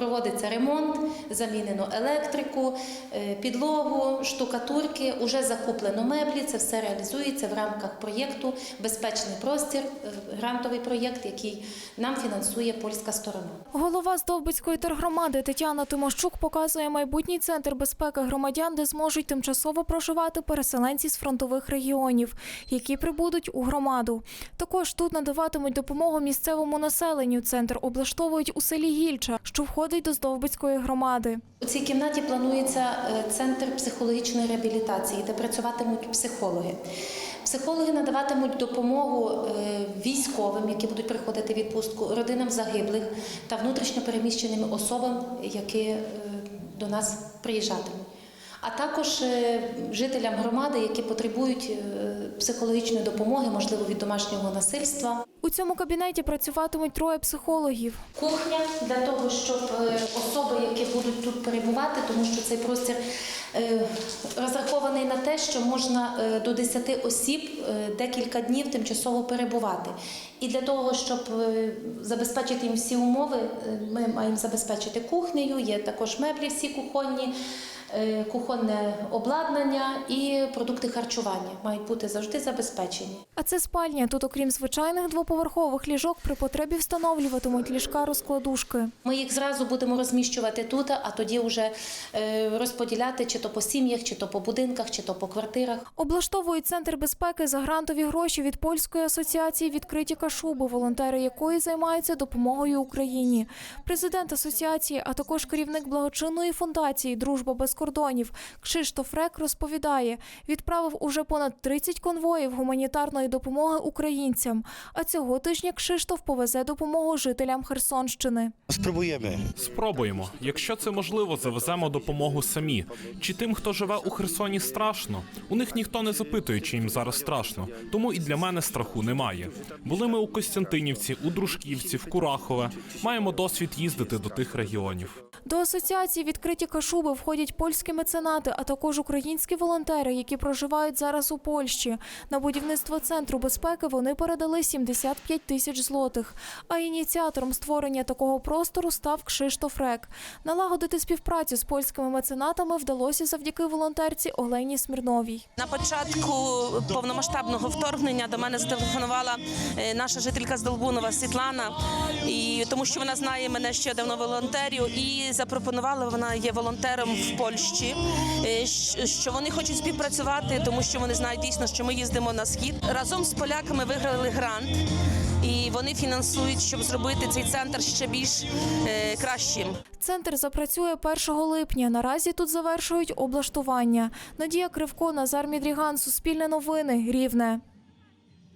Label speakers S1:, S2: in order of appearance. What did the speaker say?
S1: Проводиться ремонт, замінено електрику, е, підлогу, штукатурки, уже закуплено меблі. Це все реалізується в рамках проєкту Безпечний простір, е, грантовий проєкт, який нам фінансує польська сторона.
S2: Голова Здовбицької тергромади Тетяна Тимощук показує майбутній центр безпеки громадян, де зможуть тимчасово проживати переселенці з фронтових регіонів, які прибудуть у громаду. Також тут надаватимуть допомогу місцевому населенню. Центр облаштовують у селі Гільча, що входить до Здовбицької громади.
S1: У цій кімнаті планується е, центр психологічної реабілітації, де працюватимуть психологи. Психологи надаватимуть допомогу е, військовим, які будуть приходити в відпустку, родинам загиблих та внутрішньо переміщеним особам, які е, до нас приїжджатимуть. А також жителям громади, які потребують психологічної допомоги, можливо, від домашнього насильства.
S2: У цьому кабінеті працюватимуть троє психологів.
S1: Кухня для того, щоб е, особи, які будуть тут перебувати, тому що цей простір е, розрахований на те, що можна е, до 10 осіб декілька днів тимчасово перебувати. І для того, щоб е, забезпечити їм всі умови, е, ми маємо забезпечити кухнею, є також меблі всі кухонні. е, Кухонне обладнання і продукти харчування мають бути завжди забезпечені.
S2: А це спальня. Тут, окрім звичайних двоповерхових ліжок, при потребі встановлюватимуть ліжка розкладушки.
S1: Ми їх зразу будемо розміщувати тут, а тоді вже розподіляти чи то по сім'ях, чи то по будинках, чи то по квартирах.
S2: Облаштовують центр безпеки за грантові гроші від польської асоціації відкриті кашуби, волонтери якої займаються допомогою Україні. Президент асоціації, а також керівник благочинної фундації Дружба без кордонів Кшиштоф Рек розповідає, відправив уже понад 30 конвоїв гуманітарної допомоги українцям. А цього тижня Кшиштоф повезе допомогу жителям Херсонщини.
S3: Спробуємо.
S4: Спробуємо. Якщо це можливо, завеземо допомогу самі. Чи тим, хто живе у Херсоні, страшно? У них ніхто не запитує, чи їм зараз страшно. Тому і для мене страху немає. Були ми у Костянтинівці, у Дружківці, в Курахове. Маємо досвід їздити до тих регіонів.
S2: До асоціації відкриті кашуби входять польські меценати, а також українські волонтери, які проживають зараз у Польщі. На будівництво центру безпеки вони передали 75 тисяч злотих. А ініціатором створення такого простору став Кшиштоф Рек. Налагодити співпрацю з польськими меценатами вдалося завдяки волонтерці Олені Смірновій.
S5: На початку повномасштабного вторгнення до мене зателефонувала е, наша жителька з Долбунова Світлана, і тому що вона знає мене ще давно волонтерю, і запропонувала вона є волонтером в Польщі, е, що вони хочуть співпрацювати, тому що вони знають дійсно, що ми їздимо на схід. Разом з поляками виграли грант. І вони фінансують, щоб зробити цей центр ще більш е, кращим.
S2: Центр запрацює 1 липня. Наразі тут завершують облаштування. Надія Кривко, Назар Мідріган, Суспільне новини, Рівне.